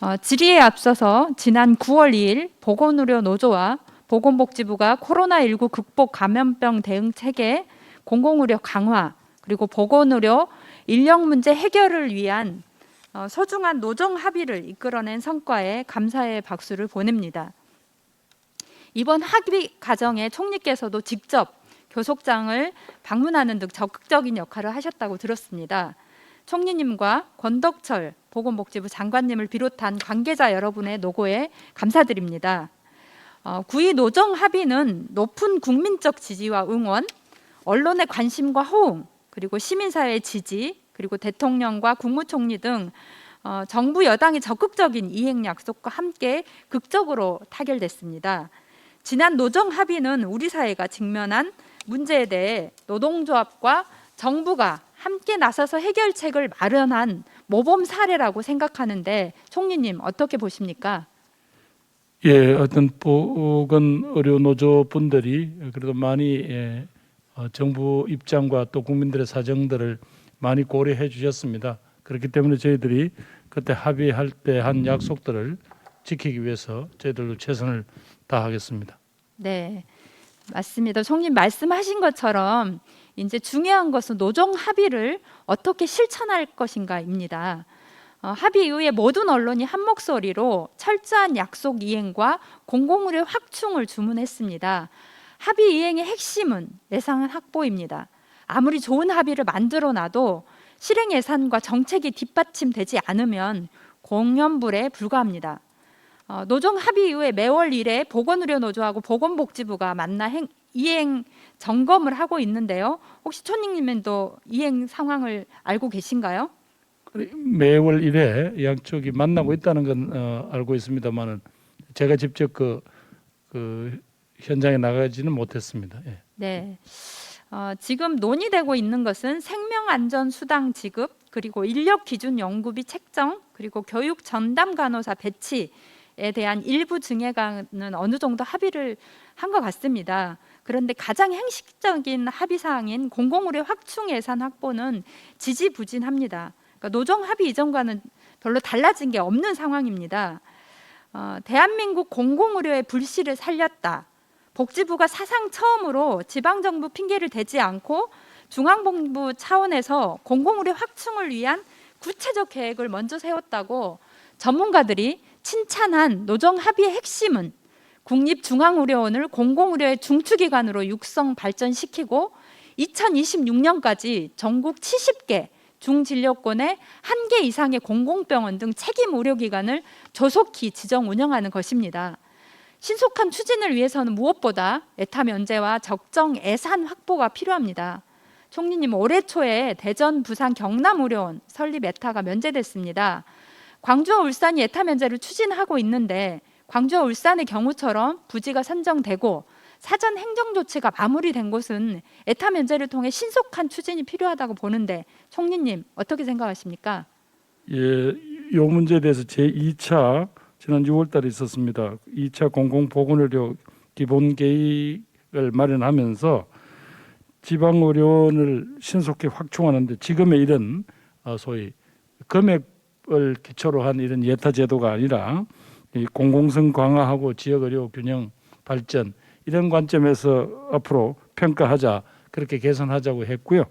어, 질의에 앞서서 지난 9월 2일 보건의료 노조와 보건복지부가 코로나19 극복 감염병 대응 체계 공공의료 강화 그리고 보건의료 인력 문제 해결을 위한 어, 소중한 노정 합의를 이끌어낸 성과에 감사의 박수를 보냅니다. 이번 합의 과정에 총리께서도 직접 교속장을 방문하는 등 적극적인 역할을 하셨다고 들었습니다. 총리님과 권덕철 보건복지부 장관님을 비롯한 관계자 여러분의 노고에 감사드립니다. 어, 구의 노정 합의는 높은 국민적 지지와 응원, 언론의 관심과 호응, 그리고 시민사회의 지지, 그리고 대통령과 국무총리 등 어, 정부 여당의 적극적인 이행 약속과 함께 극적으로 타결됐습니다. 지난 노정 합의는 우리 사회가 직면한 문제에 대해 노동조합과 정부가 함께 나서서 해결책을 마련한 모범 사례라고 생각하는데 총리님 어떻게 보십니까? 예, 어떤 보건 의료 노조 분들이 그래도 많이 예, 어, 정부 입장과 또 국민들의 사정들을 많이 고려해 주셨습니다. 그렇기 때문에 저희들이 그때 합의할 때 한 약속들을 지키기 위해서 저희들도 최선을 다하겠습니다. 네, 맞습니다. 총님 말씀하신 것처럼 이제 중요한 것은 노정 합의를 어떻게 실천할 것인가입니다. 어, 합의 이후에 모든 언론이 한 목소리로 철저한 약속 이행과 공공의료 확충을 주문했습니다. 합의 이행의 핵심은 예산 확보입니다. 아무리 좋은 합의를 만들어 놔도 실행 예산과 정책이 뒷받침되지 않으면 공연불에 불과합니다. 어, 노정 합의 이후에 매월 1회 보건의료 노조하고 보건복지부가 만나 행, 이행 점검을 하고 있는데요. 혹시 초님님도 이행 상황을 알고 계신가요? 매월 1회 양쪽이 만나고 있다는 건 어, 알고 있습니다만은 제가 직접 그, 그 현장에 나가지는 못했습니다. 예. 네. 어, 지금 논의되고 있는 것은 생명안전 수당 지급 그리고 인력 기준 연구비 책정 그리고 교육 전담 간호사 배치에 대한 일부 증액안은 어느 정도 합의를 한 것 같습니다. 그런데 가장 행식적인 합의 사항인 공공의료 확충 예산 확보는 지지부진합니다. 그러니까 노정 합의 이전과는 별로 달라진 게 없는 상황입니다. 어, 대한민국 공공의료의 불씨를 살렸다. 복지부가 사상 처음으로 지방 정부 핑계를 대지 않고 중앙본부 차원에서 공공의료 확충을 위한 구체적 계획을 먼저 세웠다고 전문가들이 칭찬한 노정 합의의 핵심은 국립중앙의료원을 공공의료의 중추기관으로 육성 발전시키고 2026년까지 전국 70개 중진료권의 한 개 이상의 공공병원 등 책임 의료기관을 조속히 지정 운영하는 것입니다. 신속한 추진을 위해서는 무엇보다 에타 면제와 적정 예산 확보가 필요합니다. 총리님 올해 초에 대전, 부산, 경남 의료원 설립 에타가 면제됐습니다. 광주와 울산이 에타 면제를 추진하고 있는데 광주와 울산의 경우처럼 부지가 선정되고 사전 행정 조치가 마무리된 곳은 에타 면제를 통해 신속한 추진이 필요하다고 보는데 총리님 어떻게 생각하십니까? 예, 요 문제에 대해서 제 2차 지난 6월 달에 있었습니다. 2차 공공보건의료 기본 계획을 마련하면서 지방 의료원을 신속히 확충하는데 지금의 이런 어, 소위 금액을 기초로 한 이런 예타 제도가 아니라 이 공공성 강화하고 지역 의료 균형 발전 이런 관점에서 앞으로 평가하자 그렇게 개선하자고 했고요.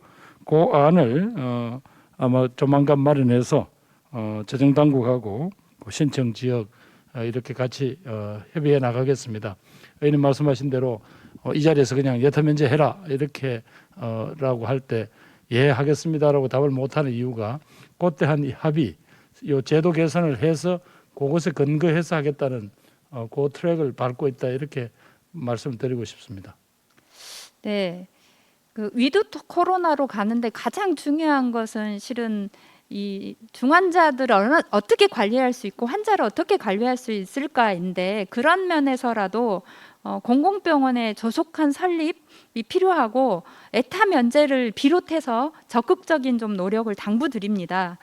그 안을 어, 아마 조만간 마련해서 어, 재정 당국하고 그 신청 지역 어, 이렇게 같이 어, 협의해 나가겠습니다. 의원님 말씀하신 대로 어, 이 자리에서 그냥 예타 면제 해라 이렇게 어, 라고 할 때 예 하겠습니다라고 답을 못하는 이유가 그때 한이 합의 요 제도 개선을 해서 그것에 근거해서 하겠다는 어, 그 트랙을 밟고 있다 이렇게 말씀드리고 싶습니다. 네. 그 위드 코로나로 가는데 가장 중요한 것은 실은 이 중환자들을 얼마, 어떻게 관리할 수 있고 환자를 어떻게 관리할 수 있을까인데 그런 면에서라도 어, 공공병원의 조속한 설립이 필요하고 에타 면제를 비롯해서 적극적인 좀 노력을 당부드립니다.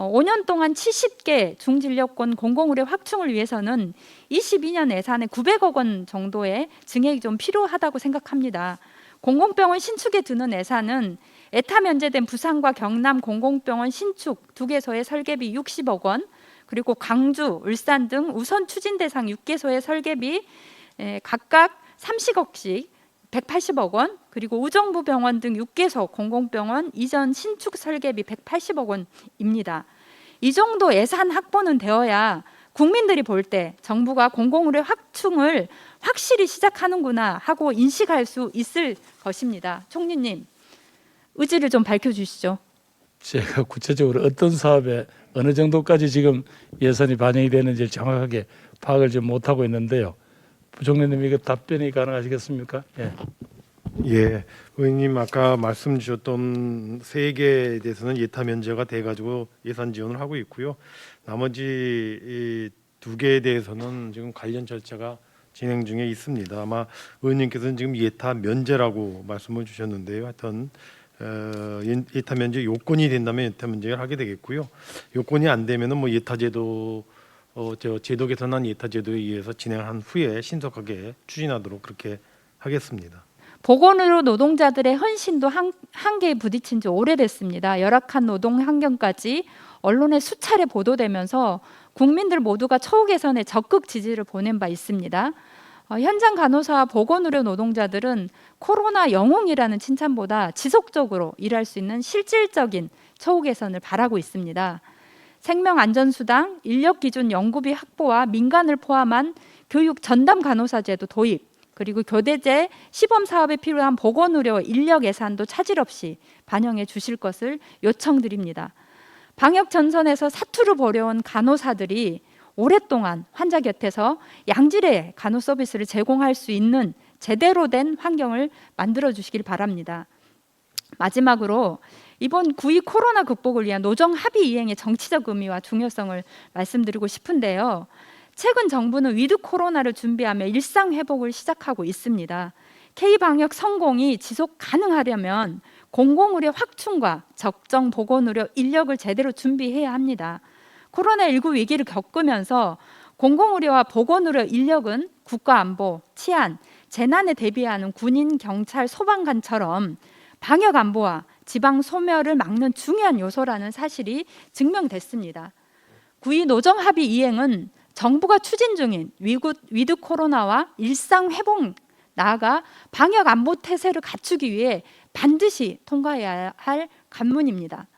어, 5년 동안 70개 중진료권 공공의료 확충을 위해서는 22년 예산에 900억 원 정도의 증액이 좀 필요하다고 생각합니다. 공공병원 신축에 드는 예산은 에타 면제된 부산과 경남 공공병원 신축 두 개소의 설계비 60억 원, 그리고 광주, 울산 등 우선 추진 대상 6개소의 설계비 에, 각각 30억씩 180억 원, 그리고 우정부 병원 등 6개소 공공병원 이전 신축 설계비 180억 원입니다. 이 정도 예산 확보는 되어야 국민들이 볼 때 정부가 공공의료 확충을 확실히 시작하는구나 하고 인식할 수 있을 것입니다. 총리님 의지를 좀 밝혀 주시죠. 제가 구체적으로 어떤 사업에 어느 정도까지 지금 예산이 반영이 되는지 정확하게 파악을 좀 못하고 있는데요. 부총리님 이거 답변이 가능하시겠습니까? 예. 예, 의원님 아까 말씀 주셨던 세 개에 대해서는 예타 면제가 돼가지고 예산 지원을 하고 있고요. 나머지 두 개에 대해서는 지금 관련 절차가 진행 중에 있습니다. 아마 의원님께서는 지금 예타 면제라고 말씀을 주셨는데요. 하여튼 어, 예- 예타 면제 요건이 된다면 예타 면제를 하게 되겠고요. 요건이 안 되면은 뭐 예타 제도 어, 저 제도 개선한 예타 제도에 의해서 진행한 후에 신속하게 추진하도록 그렇게 하겠습니다. 보건의료 노동자들의 헌신도 한, 한계에 부딪힌 지 오래됐습니다. 열악한 노동 환경까지 언론에 수차례 보도되면서 국민들 모두가 처우 개선에 적극 지지를 보낸 바 있습니다. 어, 현장 간호사와 보건의료 노동자들은 코로나 영웅이라는 칭찬보다 지속적으로 일할 수 있는 실질적인 처우 개선을 바라고 있습니다. 생명안전수당, 인력기준 연구비 확보와 민간을 포함한 교육 전담 간호사 제도 도입, 그리고 교대제 시범 사업에 필요한 보건의료 인력 예산도 차질 없이 반영해 주실 것을 요청드립니다. 방역 전선에서 사투를 벌여온 간호사들이 오랫동안 환자 곁에서 양질의 간호 서비스를 제공할 수 있는 제대로 된 환경을 만들어 주시길 바랍니다. 마지막으로 이번 9.2 코로나 극복을 위한 노정 합의 이행의 정치적 의미와 중요성을 말씀드리고 싶은데요. 최근 정부는 위드 코로나를 준비하며 일상 회복을 시작하고 있습니다. K 방역 성공이 지속 가능하려면 공공 의료 확충과 적정 보건 의료 인력을 제대로 준비해야 합니다. 코로나19 위기를 겪으면서 공공 의료와 보건 의료 인력은 국가 안보, 치안, 재난에 대비하는 군인, 경찰, 소방관처럼 방역 안보와 지방 소멸을 막는 중요한 요소라는 사실이 증명됐습니다. 9.2 노정 합의 이행은 정부가 추진 중인 위드 코로나와 일상 회복 나아가 방역 안보 태세를 갖추기 위해 반드시 통과해야 할 관문입니다.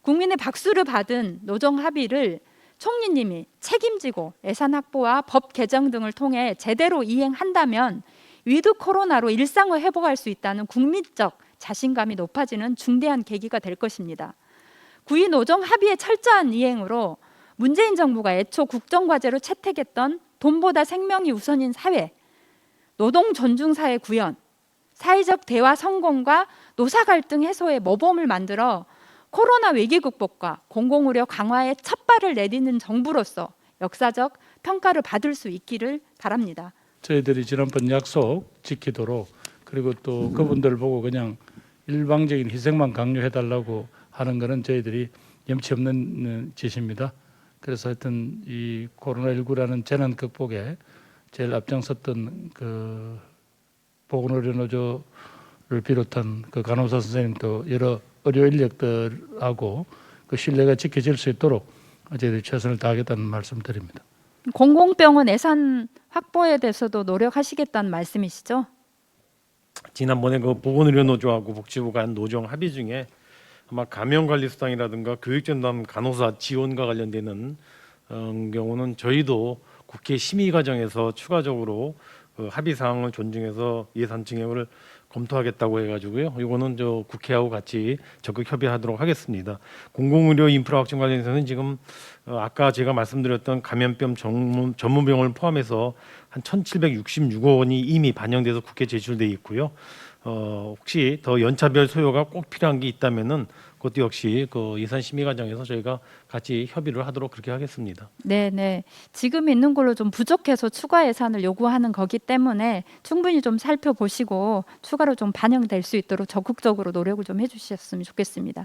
국민의 박수를 받은 노정 합의를 총리님이 책임지고 예산 확보와 법 개정 등을 통해 제대로 이행한다면 위드 코로나로 일상을 회복할 수 있다는 국민적 자신감이 높아지는 중대한 계기가 될 것입니다. 9.2 노정 합의의 철저한 이행으로 문재인 정부가 애초 국정과제로 채택했던 돈보다 생명이 우선인 사회, 노동 존중 사회 구현, 사회적 대화 성공과 노사 갈등 해소의 모범을 만들어 코로나 위기 극복과 공공 의료 강화에 첫 발을 내딛는 정부로서 역사적 평가를 받을 수 있기를 바랍니다. 저희들이 지난번 약속 지키도록 그리고 또 그분들 보고 그냥 일방적인 희생만 강요해 달라고 하는 것은 저희들이 염치 없는 어, 짓입니다. 그래서 하여튼 이 코로나19라는 재난 극복에 제일 앞장섰던 그 보건의료 노조를 비롯한 그 간호사 선생님도 여러 의료 인력들하고 그 신뢰가 지켜질 수 있도록 저희들이 최선을 다하겠다는 말씀드립니다. 공공병원 예산 확보에 대해서도 노력하시겠다는 말씀이시죠? 지난번에 그 보건의료 노조하고 복지부가 한 노정 합의 중에 아마 감염관리수당이라든가 교육전담 간호사 지원과 관련되는 어, 경우는 저희도 국회 심의 과정에서 추가적으로 그 합의 사항을 존중해서 예산 증액을 검토하겠다고 해가지고요. 이거는 저 국회하고 같이 적극 협의하도록 하겠습니다. 공공의료 인프라 확충 관련해서는 지금 어, 아까 제가 말씀드렸던 감염병 전문 전문병원을 포함해서 한 1,766억 원이 이미 반영돼서 국회 제출돼 있고요. 어, 혹시 더 연차별 소요가 꼭 필요한 게 있다면은 그것도 역시 그 예산 심의 과정에서 저희가 같이 협의를 하도록 그렇게 하겠습니다. 네, 네. 지금 있는 걸로 좀 부족해서 추가 예산을 요구하는 거기 때문에 충분히 좀 살펴보시고 추가로 좀 반영될 수 있도록 적극적으로 노력을 좀 해주셨으면 좋겠습니다.